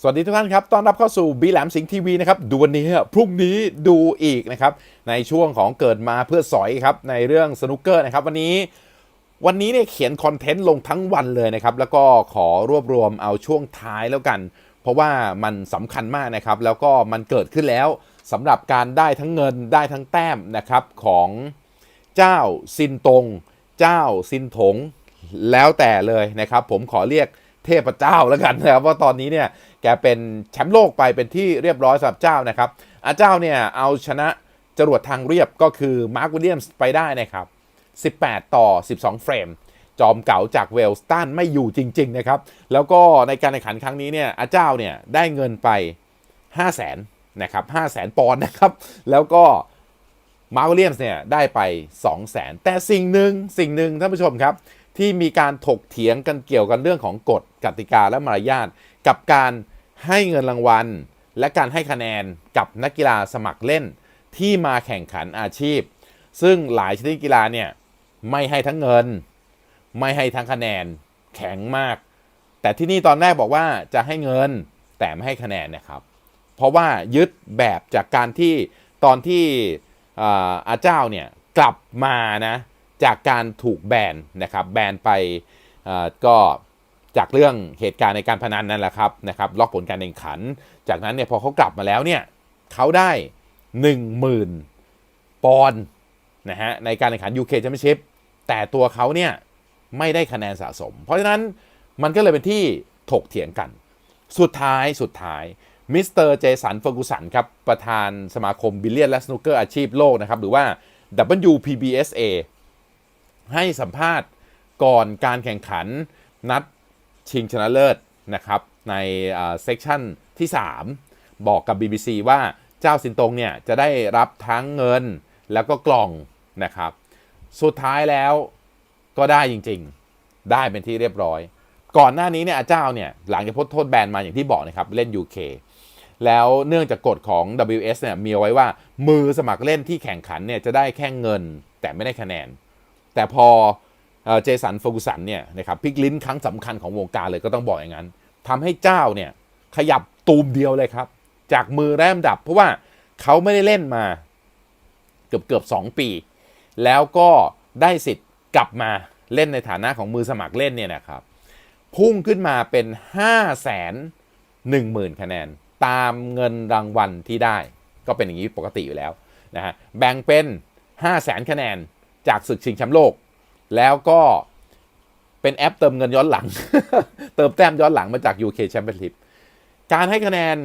สวัสดีทุกท่านครับ ต้อนรับเข้าสู่บีแหลมสิงห์ทีวีนะครับ ดูวันนี้พรุ่งนี้ดูอีกนะครับ ในช่วงของเกิดมาเพื่อสอยครับ ในเรื่องสนุกเกอร์นะครับ วันนี้ วันนี้เนี่ยเขียนคอนเทนต์ลงทั้งวันเลยนะครับ แล้วก็ขอรวบรวมเอาช่วงท้ายแล้วกัน เพราะว่ามันสำคัญมากนะครับ แล้วก็มันเกิดขึ้นแล้วสำหรับการได้ทั้งเงินได้ทั้งแต้มนะครับของเจ้าซินตง เจ้าซินถง แล้วแต่เลยนะครับ ผมขอเรียก เทพเจ้าแล้วกันนะครับว่าตอนนี้เนี่ยแกเป็นแชมป์โลกไปเป็นที่เรียบร้อยสำหรับเจ้านะครับอาเจ้าเนี่ยเอาชนะจรวดทางเรียบก็คือมาร์ควิลเลียมส์ไปได้นะครับ 18 ต่อ 12 เฟรม จอมเก๋าจากเวลสต้านไม่อยู่จริง ๆ นะครับ แล้วก็ในการแข่งขันครั้งนี้เนี่ยอาเจ้าเนี่ยได้เงินไป 5 0 0 0 0นนะครับ5 0 0 0 0 0 ปอนด์นะครับ แล้วก็มาร์ควิลเลียมส์เนี่ยได้ไป 2 0 0 0 0 0แต่สิ่งหนึ่งสิ่งหนึ่งท่านผู้ชมครับ ที่มีการถกเถียงกันเกี่ยวกันเรื่องของกฎกติกาและมารยาทกับการให้เงินรางวัล และการให้คะแนนกับนักกีฬาสมัครเล่น ที่มาแข่งขันอาชีพ ซึ่งหลายชนิดกีฬาเนี่ยไม่ให้ทั้งเงิน ไม่ให้ทั้งคะแนนแข็งมาก แต่ที่นี่ตอนแรกบอกว่าจะให้เงินแต่ไม่ให้คะแนนนะครับ เพราะว่ายึดแบบจากการที่ตอนที่อาอาเจ้าเนี่ยกลับมานะ จากการถูกแบนนะครับแบนไปก็จากเรื่องเหตุการณ์ในการพนันนั่นแหละครับนะครับล็อกผลการแข่งขัน จากนั้นเนี่ยพอเขากลับมาแล้วเนี่ยเขาได้ 10,000 ปอนด์นะฮะในการแข่งขัน UK Championship แต่ตัวเขาเนี่ยไม่ได้คะแนนสะสม เพราะฉะนั้นมันก็เลยเป็นที่ถกเถียงกัน สุดท้ายสุดท้ายมิสเตอร์เจสันเฟอร์กูสันครับ ประธานสมาคมบิลเลียนและสนุกเกอร์อาชีพโลกนะครับ หรือว่า WPBSA ให้สัมภาษณ์ก่อนการแข่งขันนัดชิงชนะเลิศนะครับในเซกชันที่ 3 บอกกับ BBC ว่าเจ้าสินตงเนี่ยจะได้รับทั้งเงินแล้วก็กล่องนะครับ สุดท้ายแล้วก็ได้จริงๆ ได้เป็นที่เรียบร้อย ก่อนหน้านี้เนี่ยอาเจ้าเนี่ยหลังจากพ้นโทษแบนมาอย่างที่บอกนะครับ เล่น UK แล้วเนื่องจากกฎของ WS เนี่ยมีเอาไว้ว่ามือสมัครเล่นที่แข่งขันเนี่ยจะได้แค่เงินแต่ไม่ได้คะแนน แต่พอเจสันฟอร์กูสันเนี่ยนะครับพลิกลิ้นครั้งสำคัญของวงการเลยก็ต้องบอกอย่างนั้นทำให้เจ้าเนี่ยขยับตูมเดียวเลยครับ จากมือแรมดับ เพราะว่าเขาไม่ได้เล่นมาเกือบเกือบสองปี แล้วก็ได้สิทธิ์กลับมาเล่นในฐานะของมือสมัครเล่นเนี่ยนะครับ พุ่งขึ้นมาเป็น 5 1 0 0 0 0 คะแนน ตามเงินรางวัลที่ได้ ก็เป็นอย่างนี้ปกติอยู่แล้วนะฮะแบ่งเป็น 5 0 0 0 0 0คะแนน จากศึกชิงแชมป์โลก แล้วก็เป็นแอปเติมเงินย้อนหลัง เติมแต้มย้อนหลังมาจาก UK Championship การให้คะแนน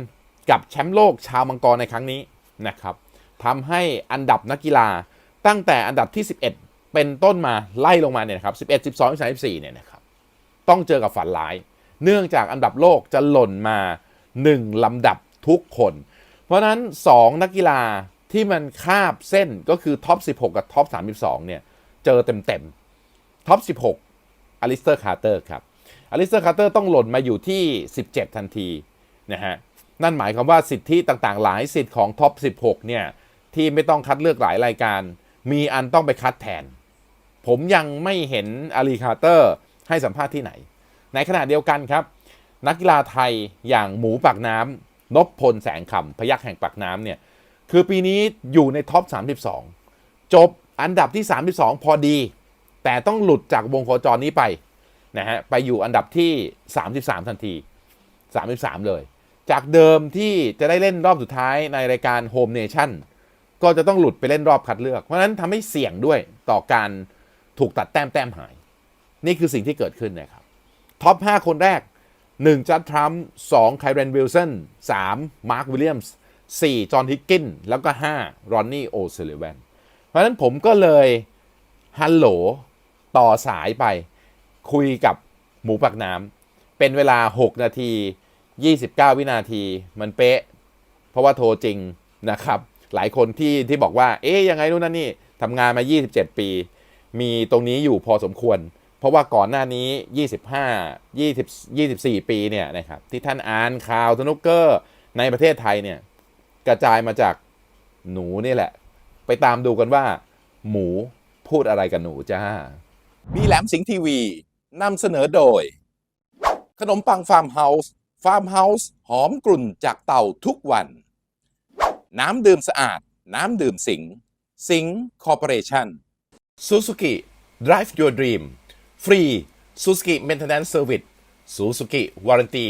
กับแชมป์โลกชาวมังกรในครั้งนี้นะครับทำให้อันดับนักกีฬาตั้งแต่อันดับที่ 11 เป็นต้นมาไล่ลงมาเนี่ยครับ11 12 13 14เนี่ยนะครับต้องเจอกับฝันร้าย เนื่องจากอันดับโลกจะหล่นมา 1 ลำดับทุกคน เพราะฉะนั้น 2 นักกีฬา ที่มันคาบเส้นก็คือท็อป 16 กับท็อป 32 เนี่ย เจอเต็มๆท็อป 16อลิสเตอร์คาร์เตอร์ครับอลิสเตอร์คาร์เตอร์ต้องหล่นมาอยู่ที่ 17 ทันทีนะฮะนั่นหมายความว่าสิทธิต่างๆ หลายสิทธิ์ของท็อป 16 เนี่ย ที่ไม่ต้องคัดเลือกหลายรายการ มีอันต้องไปคัดแทน ผมยังไม่เห็นอาลีคาร์เตอร์ให้สัมภาษณ์ที่ไหน ในขณะเดียวกันครับ นักกีฬาไทยอย่างหมูปากน้ำนพพลแสงคำพยักแห่งปากน้ำเนี่ย คือปีนี้อยู่ในท็อป 32 จบอันดับที่ 32 พอดี แต่ต้องหลุดจากวงโคจรนี้ไปนะฮะไปอยู่อันดับที่ 33 ทันที 33 เลย จากเดิมที่จะได้เล่นรอบสุดท้ายในรายการ Home Nation ก็จะต้องหลุดไปเล่นรอบคัดเลือก เพราะนั้นทำให้เสี่ยงด้วยต่อการถูกตัดแต้มแต้มหาย นี่คือสิ่งที่เกิดขึ้นนะครับท็อป 5 คนแรก 1 จัดทรัมป์2ไคเรนวิลสัน3มาร์ควิลเลียมส์ 4จอห์นฮิกกินแล้วก็ 5รอนนี่โอเซลิแวนเพราะฉะนั้นผมก็เลยฮัลโหลต่อสายไป คุยกับหมูปักน้ำเป็นเวลา 6 นาที 29 วินาทีมันเป๊ะ เพราะว่าโทรจริงนะครับ หลายคนที่ที่บอกว่า เอ๊ยยังไงนู่นนั่นนี่ทำงานมา 27 ปี มีตรงนี้อยู่พอสมควร เพราะว่าก่อนหน้านี้ 25 20 24 ปีเนี่ยนะครับที่ท่านอ่านข่าวสนุกเกอร์ในประเทศไทยเนี่ย กระจายมาจากหนูนี่แหละ ไปตามดูกันว่า หมูพูดอะไรกับหนูจ้าบีแหลมสิงห์ทีวีนำเสนอโดย ขนมปังฟาร์มเฮาส์ฟาร์มเฮาส์หอมกลุ่นจากเต่าทุกวัน น้ำดื่มสะอาด น้ำดื่มสิงสิงคอร์ปอเรชั่น Suzuki Drive Your Dream ฟรี Suzuki Maintenance Service Suzuki Warranty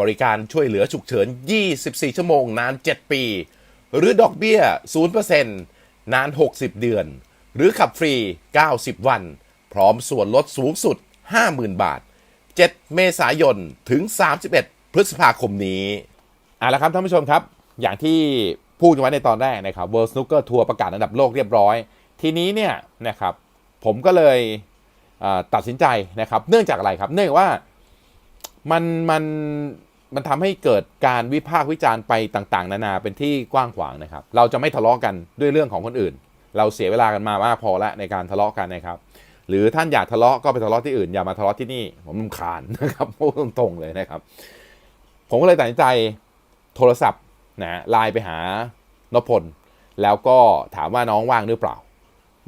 บริการช่วยเหลือฉุกเฉิน 24 ชั่วโมง นาน 7 ปี หรือดอกเบี้ย 0%นาน 60 เดือน หรือขับฟรี 90 วัน พร้อมส่วนลดสูงสุด 50,000 บาท 7 เมษายน ถึง 31 พฤษภาคมนี้เอาละครับท่านผู้ชมครับ อย่างที่พูดไว้ในตอนแรกนะครับ World Snooker Tour ประกาศอันดับโลกเรียบร้อย ทีนี้เนี่ยนะครับ ผมก็เลยตัดสินใจนะครับ เนื่องจากอะไรครับ เนื่องว่ามันมัน มันทำให้เกิดการวิพากษ์วิจารณ์ไปต่างๆ นานาเป็นที่กว้างขวางนะครับ เราจะไม่ทะเลาะกันด้วยเรื่องของคนอื่น เราเสียเวลากันมามากพอแล้วในการทะเลาะกันนะครับ หรือท่านอยากทะเลาะก็ไปทะเลาะที่อื่นอย่ามาทะเลาะที่นี่ผมรำคาญนะครับพูดตรงๆเลยนะครับ ผมก็เลยตัดสินใจโทรศัพท์นะไลน์ไปหานพพลแล้วก็ถามว่าน้องว่างหรือเปล่า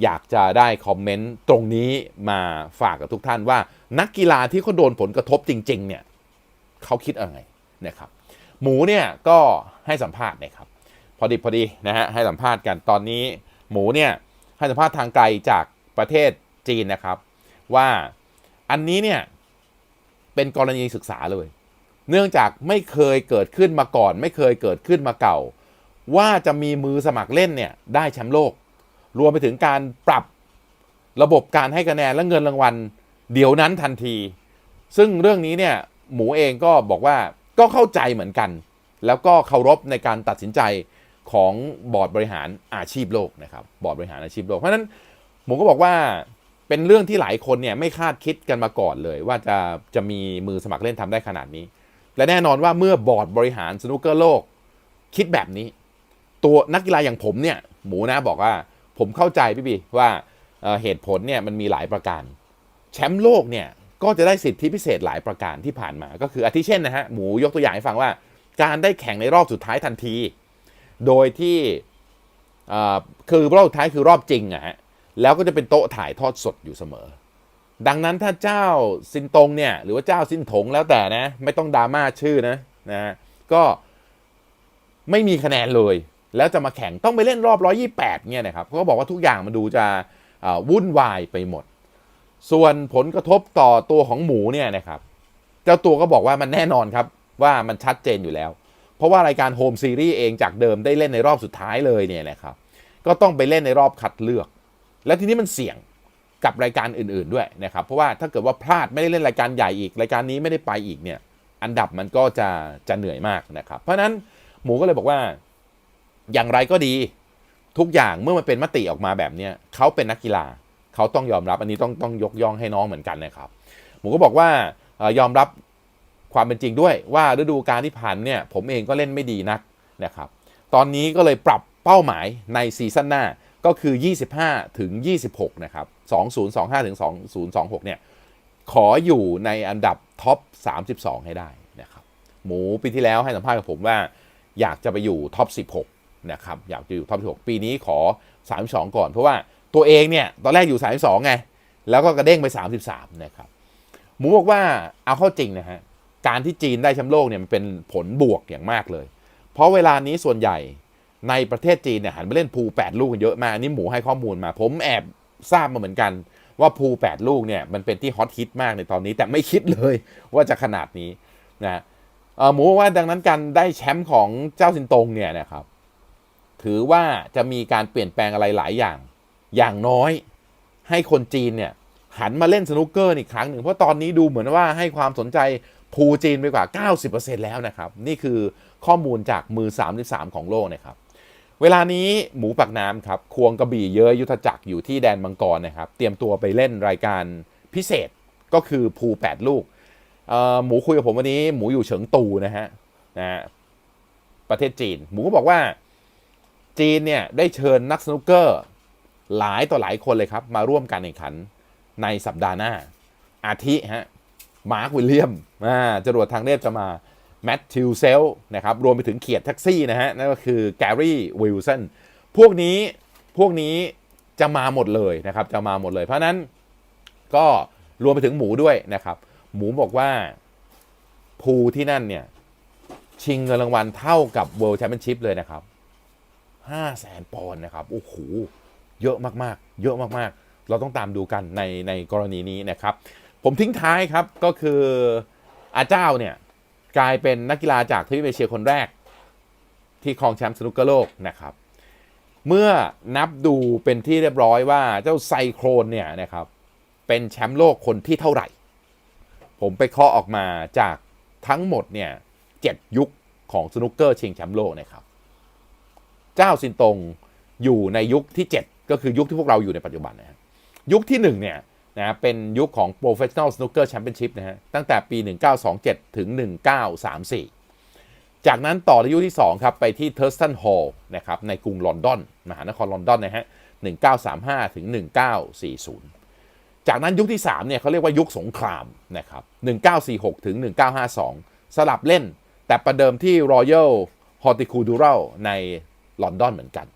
อยากจะได้คอมเมนต์ตรงนี้มาฝากกับทุกท่านว่า นักกีฬาที่เขาโดนผลกระทบจริง ๆ เนี่ยเขาคิดอะไร นะครับหมูเนี่ยก็ให้สัมภาษณ์นะครับพอดีพอดีนะฮะให้สัมภาษณ์กันตอนนี้หมูเนี่ยให้สัมภาษณ์ทางไกลจากประเทศจีนนะครับ ว่าอันนี้เนี่ยเป็นกรณีศึกษาเลย เนื่องจากไม่เคยเกิดขึ้นมาก่อน ไม่เคยเกิดขึ้นมาเก่า ว่าจะมีมือสมัครเล่นเนี่ยได้แชมป์โลก รวมไปถึงการปรับระบบการให้คะแนนและเงินรางวัล เดี๋ยวนั้นทันที ซึ่งเรื่องนี้เนี่ยหมูเองก็บอกว่า ก็เข้าใจเหมือนกัน แล้วก็เคารพในการตัดสินใจของบอร์ดบริหารอาชีพโลกนะครับบอร์ดบริหารอาชีพโลกเพราะฉะนั้นหมูก็บอกว่าเป็นเรื่องที่หลายคนเนี่ยไม่คาดคิดกันมาก่อนเลย ว่าจะจะมีมือสมัครเล่นทำได้ขนาดนี้ และแน่นอนว่าเมื่อบอร์ดบริหารสนุกเกอร์โลก คิดแบบนี้ ตัวนักกีฬาอย่างผมเนี่ยหมูนะบอกว่าผมเข้าใจพี่บีว่าเเหตุผลเนี่ยมันมีหลายประการ แชมป์โลกเนี่ย ก็จะได้สิทธิพิเศษหลายประการที่ผ่านมา ก็คืออาทิเช่นนะฮะหมูยกตัวอย่างให้ฟังว่า การได้แข่งในรอบสุดท้ายทันที โดยที่คือรอบสุดท้ายคือรอบจริงอะฮะแล้วก็จะเป็นโต๊ะถ่ายทอดสดอยู่เสมอ ดังนั้นถ้าเจ้าซินตงเนี่ยหรือว่าเจ้าซินถงแล้วแต่นะ ไม่ต้องดราม่าชื่อนะนะฮะก็ไม่มีคะแนนเลย แล้วจะมาแข่งต้องไปเล่นรอบ 128เนี่ยนะครับเขาบอกว่าทุกอย่างมันดูจะวุ่นวายไปหมด ส่วนผลกระทบต่อตัวของหมูเนี่ยนะครับเจ้าตัวก็บอกว่ามันแน่นอนครับว่ามันชัดเจนอยู่แล้ว เพราะว่ารายการโฮมซีรีส์เองจากเดิมได้เล่นในรอบสุดท้ายเลยเนี่ยนะครับก็ต้องไปเล่นในรอบคัดเลือก แล้วทีนี้มันเสี่ยงกับรายการอื่นๆด้วยนะครับ เพราะว่าถ้าเกิดว่าพลาดไม่ได้เล่นรายการใหญ่อีก รายการนี้ไม่ได้ไปอีกเนี่ย อันดับมันก็จะจะเหนื่อยมากนะครับ เพราะฉะนั้นหมูก็เลยบอกว่า อย่างไรก็ดี ทุกอย่างเมื่อมันเป็นมติออกมาแบบเนี้ยเขาเป็นนักกีฬา เขาต้องยอมรับอันนี้ต้องต้องยกย่องให้น้องเหมือนกันนะครับหมูก็บอกว่ายอมรับความเป็นจริงด้วยว่าฤดูกาลที่ผ่านเนี่ยผมเองก็เล่นไม่ดีนักนะครับตอนนี้ก็เลยปรับเป้าหมายในซีซั่นหน้าก็คือ 25 ถึง 26 นะครับ 2025 ถึง 2026 เนี่ย ขออยู่ในอันดับท็อป 32 ให้ได้นะครับ หมูปีที่แล้วให้สัมภาษณ์กับผมว่า อยากจะไปอยู่ท็อป 16 นะครับ อยากจะอยู่ท็อป 16 ปีนี้ขอ 32 ก่อน เพราะว่า ตัวเองเนี่ยตอนแรกอยู่ 32 ไง แล้วก็กระเด้งไป 33 นะครับ หมูบอกว่าเอาเข้าจริงนะฮะ การที่จีนได้แชมป์โลกเนี่ยมันเป็นผลบวกอย่างมากเลย เพราะเวลานี้ส่วนใหญ่ในประเทศจีนเนี่ยหันมาเล่นพู8ลูกกันเยอะมาก นี่หมูให้ข้อมูลมา ผมแอบทราบมาเหมือนกันว่าพู8ลูกเนี่ยมันเป็นที่ฮอตฮิตมากในตอนนี้ แต่ไม่คิดเลยว่าจะขนาดนี้นะหมูบอกว่าดังนั้นการได้แชมป์ของเจ้าซินตงเนี่ยนะครับถือว่าจะมีการเปลี่ยนแปลงอะไรหลายอย่าง อย่างน้อยให้คนจีนเนี่ยหันมาเล่นสนุกเกอร์อีกครั้งหนึ่ง เพราะตอนนี้ดูเหมือนว่าให้ความสนใจภูจีนไปกว่า 90%แล้วนะครับ นี่คือข้อมูลจากมือ 33 ของโลกนะครับ เวลานี้หมูปักน้ำครับ ควงกระบี่เยอะยุทธจักรอยู่ที่แดนมังกรนะครับ เตรียมตัวไปเล่นรายการพิเศษก็คือภู8ลูก หมูคุยกับผมวันนี้หมูอยู่เฉิงตูนะฮะนะฮะประเทศจีน หมูก็บอกว่าจีนเนี่ยได้เชิญนักสนุกเกอร์ หลายต่อหลายคนเลยครับ มาร่วมการแข่งขันในสัปดาห์หน้า อาทิฮะมาร์ควิลเลียมอ่าจรวดทางเทพจะมาแมทธิวเซลนะครับรวมไปถึงเขียดแท็กซี่นะฮะ นั่นก็คือแกรี่วิลสันพวกนี้พวกนี้จะมาหมดเลยนะครับ จะมาหมดเลย เพราะฉะนั้นก็รวมไปถึงหมูด้วยนะครับ หมูบอกว่าภูที่นั่นเนี่ย ชิงเงินรางวัลเท่ากับ World Championship เลยนะครับ 5 0 0แสนปอนด์นะครับ โอ้โห เยอะมากๆ เยอะมากๆ เราต้องตามดูกันในในกรณีนี้นะครับ ผมทิ้งท้ายครับก็คืออาเจ้าเนี่ยกลายเป็นนักกีฬาจากทวีปเอเชียคนแรก ที่ครองแชมป์สนุกเกอร์โลกนะครับ เมื่อนับดูเป็นที่เรียบร้อยว่าเจ้าไซโครนเนี่ยนะครับเป็นแชมป์โลกคนที่เท่าไหร่ ผมไปเคาะออกมาจากทั้งหมดเนี่ยเจ็ดยุคของสนุกเกอร์ชิงแชมป์โลกนะครับ เจ้าซินตงอยู่ในยุคที่ 7 ก็คือยุคที่พวกเราอยู่ในปัจจุบันนะฮะยุคที่1เนี่ยนะเป็นยุคของ Professional Snooker Championship นะฮะตั้งแต่ปี 1927 ถึง 1934 จากนั้นต่อในยุคที่ 2 ครับ ไปที่เทอร์สตันฮอล์นะครับในกรุงลอนดอน มหานครลอนดอนนะฮะ 1935 ถึง 1940 จากนั้นยุคที่ 3 เนี่ยเขาเรียกว่ายุคสงครามนะครับ 1946 ถึง 1952 สลับเล่น แต่ประเดิมที่ Royal Horticultural ในลอนดอนเหมือนกัน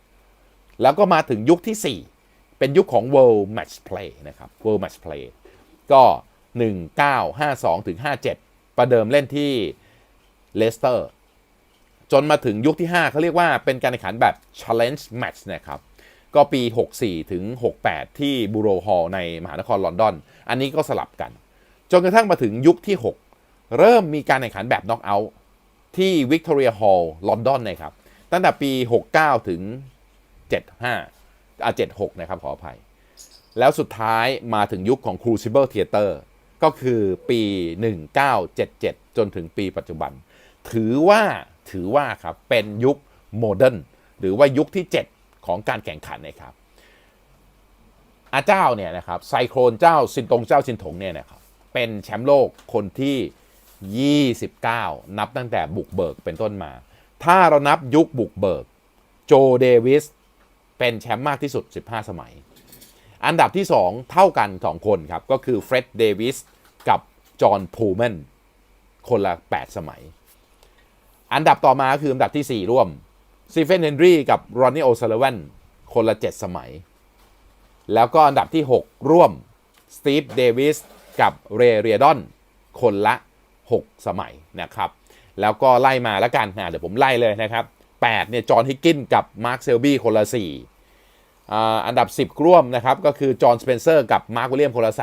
แล้วก็มาถึงยุคที่ 4 เป็นยุคของ World Match Play นะครับ World Match Play ก็ 1952ถึง57 ประเดิมเล่นที่เลสเตอร์จนมาถึงยุคที่ 5เขาเรียกว่าเป็นการแข่งขันแบบ Challenge Match นะครับ ก็ปี 64 ถึง 68 ที่บูโรฮอลในมหานครลอนดอน อันนี้ก็สลับกัน จนกระทั่งมาถึงยุคที่ 6 เริ่มมีการแข่งขันแบบน็อกเอาท์ที่วิกตอเรียฮอลล์ลอนดอนนะครับ ตั้งแต่ปี 69 ถึง 75อะ76 นะครับ ขออภัย แล้วสุดท้ายมาถึงยุคของ Crucible Theater ก็คือปี 1977 จนถึงปีปัจจุบัน ถือว่าถือว่าครับ เป็นยุคโมเดิร์นหรือว่ายุคที่ 7 ของการแข่งขันนะครับอาเจ้าเนี่ยนะครับไซโครนเจ้าซินตงเจ้าซินถงเนี่ยนะครับเป็นแชมป์โลกคนที่ 29 นับตั้งแต่บุกเบิกเป็นต้นมา ถ้าเรานับยุคบุกเบิก โจเดวิส เป็นแชมป์มากที่สุด 15 สมัย อันดับที่ 2 เท่ากัน 2 คนครับ ก็คือเฟร็ดเดวิสกับจอห์นพูแมนคนละ 8 สมัย อันดับต่อมาคืออันดับที่ 4 ร่วมซีเฟนเฮนรี่กับรอนนี่โอซาล v วนคนละ 7 สมัย แล้วก็อันดับที่ 6 ร่วมสตีฟเดวิสกับเรเรียดอนคนละ 6 สมัยนะครับ แล้วก็ไล่มาแล้วกันนะเดี๋ยวผมไล่เลยนะครับ8เนี่ยจอห์นฮิกกินกับมาร์คเซลบี้คนละ4 อันดับ 10 ร่วมนะครับก็คือจอห์นสเปนเซอร์กับมาร์ควิลเลียมคนละ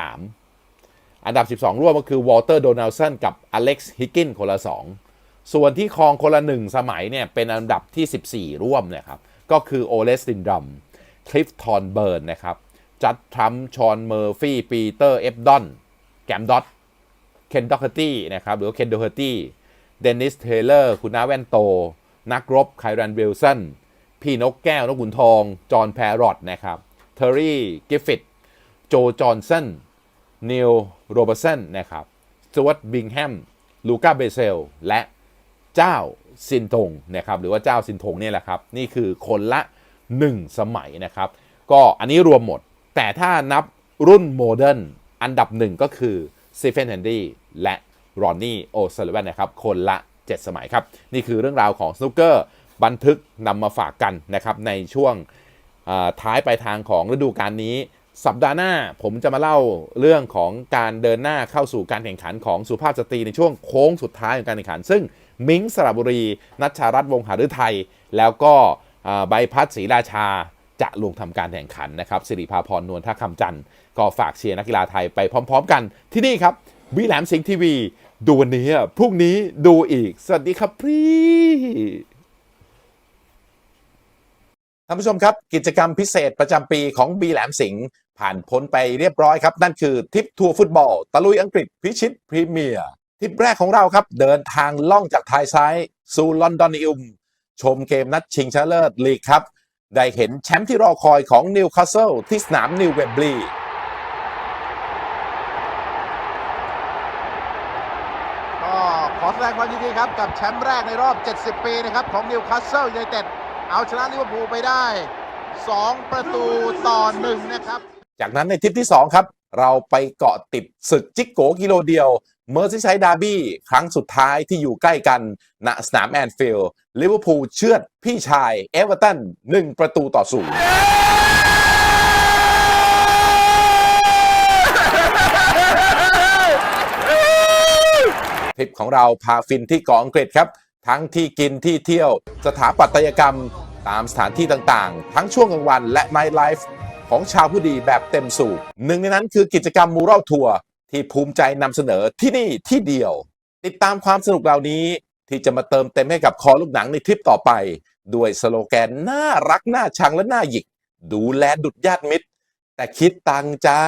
3 อันดับ 12 ร่วมก็คือวอลเตอร์โดนัลสันกับอเล็กซ์ฮิกกินคนละ 2 ส่วนที่ครองคนละ 1 สมัยเนี่ยเป็นอันดับที่ 14 ร่วมนะครับก็คือโอเลสตินดัมคลิฟทอนเบิร์นนะครับจัดทรัมชอนเมอร์ฟี่ปีเตอร์เอฟดอนแกมดอตเคนดอกเฮอร์ตี้นะครับหรือเคนโดเฮอร์ตี้เดนิสเทเลอร์คุณน้าแวนโต นักรบไครันวิลสัน พี่นกแก้วนกขุนทอง จอห์นแพรรอตนะครับเทอร์รี่กิฟฟิตโจจอห์นสันนิลโรเบอร์สันนะครับสว a ตบิงแฮมลูกาเบเซลและเจ้าซินทงนะครับหรือว่าเจ้าซินทงเนี่ยแหละครับนี่คือคนละ 1 สมัยนะครับ ก็อันนี้รวมหมด แต่ถ้านับรุ่นโมเดิร์นอันดับหนึ่งก็คือซีเฟนแฮนดี้และรอนนี่โอซาลิวันนะครับ คนละ 7 สมัยครับ นี่คือเรื่องราวของสนุกเกอร์ บันทึกนำมาฝากกันนะครับในช่วงท้ายปลายทางของฤดูกาลนี้ สัปดาห์หน้าผมจะมาเล่าเรื่องของการเดินหน้าเข้าสู่การแข่งขันของสุภาพสตรีในช่วงโค้งสุดท้ายของการแข่งขัน ซึ่งมิงสระบุรี นัชชารัตน์วงหฤทัยแล้วก็ใบพัดศรีราชาจะลงทำการแข่งขันนะครับสิริภาพรนวลท่าคำจันทร์ก็ฝากเชียร์นักกีฬาไทยไปพร้อม ๆ กันที่นี่ครับวิแหลมสิงห์ทีวี ดูวันนี้พรุ่งนี้ดูอีก สวัสดีครับพี่ ท่านผู้ชมครับ กิจกรรมพิเศษประจำปีของบีแหลมสิงห์ผ่านพ้นไปเรียบร้อยครับ นั่นคือทริปทัวร์ฟุตบอล ตะลุยอังกฤษพิชิตพรีเมียร์ทริปแรกของเราครับ เดินทางล่องจากไทยซ้ายสู่ลอนดอนอิมชมเกมนัดชิงชนะเลิศลีกครับ ได้เห็นแชมป์ที่รอคอยของนิวคาสเซิลที่สนามนิวเวมบลีย์ก็ขอแสดงความยินดีครับกับแชมป์แรกในรอบ 70 ปีนะครับของนิวคาสเซิลยูไนเต็ด เอาชนะลิเวอร์พูลไปได้ 2 ประตูต่อ1นะครับ จากนั้นในทริปที่ 2 ครับ เราไปเกาะติดศึกจิกโกกิโลเดียว เมอร์ซิไซด์ดาร์บี้ ครั้งสุดท้ายที่อยู่ใกล้กัน ณสนามแอนฟิลด์ลิเวอร์พูลเชือดพี่ชาย เอเวอร์ตัน1ประตูต่อศูนย์ทริปของเราพาฟินที่เกาะอังกฤษครับ ทั้งที่กินที่เที่ยว สถาปัตยกรรม ตามสถานที่ต่างๆ ทั้งช่วงกลางวันและไนท์ไลฟ์ของชาวผู้ดีแบบเต็มสูบหนึ่งในนั้นคือกิจกรรมมูรัลทัวร์ที่ภูมิใจนำเสนอที่นี่ที่เดียว ติดตามความสนุกเหล่านี้ที่จะมาเติมเต็มให้กับคอลูกหนังในทริปต่อไป ด้วยสโลแกนน่ารักน่าชังและน่าหยิก ดูแลดุดญาติมิตร แต่คิดตังจ้า